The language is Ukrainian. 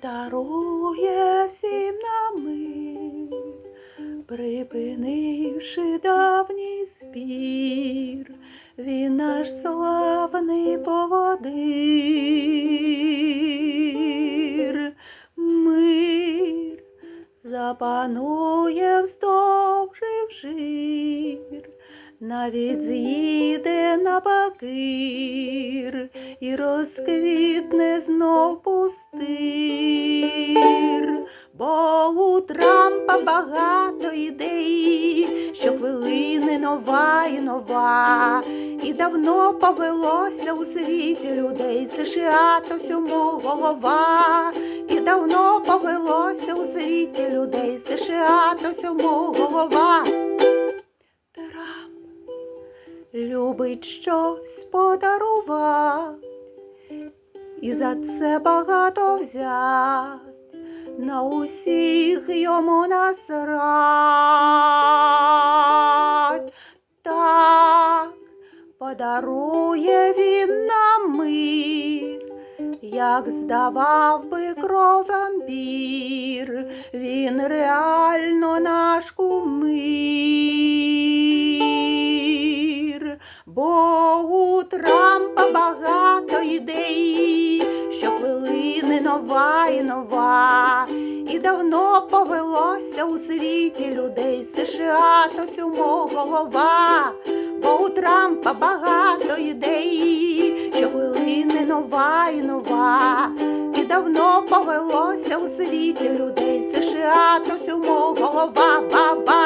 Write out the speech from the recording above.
подарує всім нам мир, припинивши давній спір, він наш славний поводир, мир запанує вздовж і навіть з'їде на бакир і розквітне знов пустир, бо у Трампа багато ідей, що хвилини нова і нова, і давно повелося у світі людей США то всьому голова, і давно повелося у світі людей США то всьому голова. Трамп любить щось подарувати, і за це багато взять, на усіх йому насрать. Так подарує він нам мир, як здавав би кров вампір, він реально наш кумир, бо у Трампа багато нова і нова, і давно повелося у світі людей США то всьому голова, бо у Трампа багато ідей, що хвилини нова і нова, і давно повелося у світі людей США то всьому голова, баба